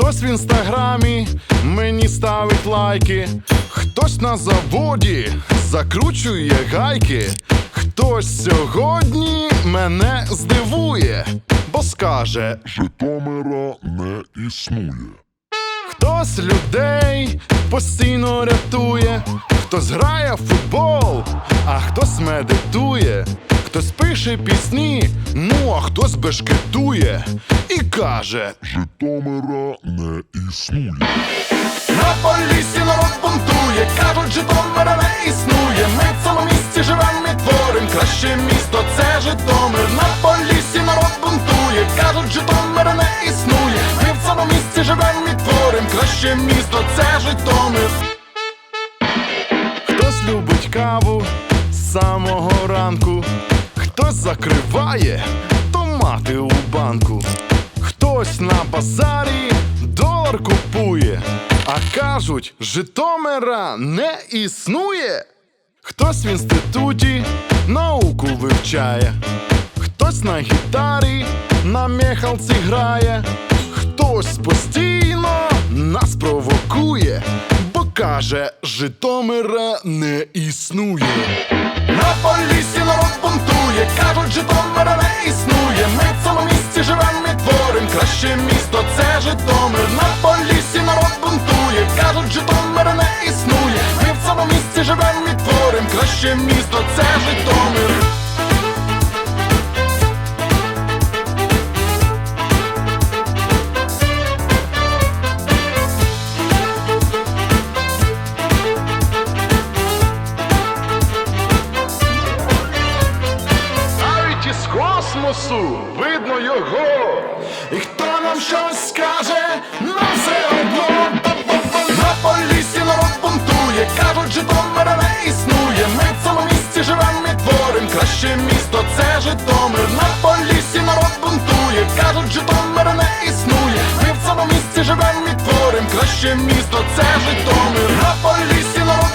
Хтось в інстаграмі мені ставить лайки, хтось на заводі закручує гайки, хтось сьогодні мене здивує, бо скаже, Житомира не існує. хтось людей постійно рятує, хтось грає в футбол, а хтось медитує, хтось пише пісні, ну а хтось бешкетує і каже. Житомира не існує. На полісі народ бунтує, кажуть, Житомира не існує. Ми в цьому місті живем і творим краще місто, це Житомир. На полісі народ бунтує, кажуть, Житомира не існує. Ми в цьому місті живем і творим краще місто, це Житомир. Хтось любить каву з самого ранку, хтось закриває томати у банку, хтось на базарі долар купує, а кажуть, Житомира не існує. Хтось в інституті науку вивчає, хтось на гітарі на мехалці грає, хтось постійно нас провокує, бо каже, Житомира не існує. На полісі краще місто, це Житомир. На полісі народ бунтує, кажуть, Житомир не існує. Ми в цьому місці живем і творим краще місто, це Житомир. Космосу видно його. І хто нам щось скаже, нам все одно. На полісі народ бунтує, кажуть, Житомира не існує. Ми в цьому місті живем і творим краще місто, це Житомир. На полісі народ бунтує, кажуть, Житомира не існує. Ми в цьому місті живем і творим краще місто, це Житомир. На полісі народ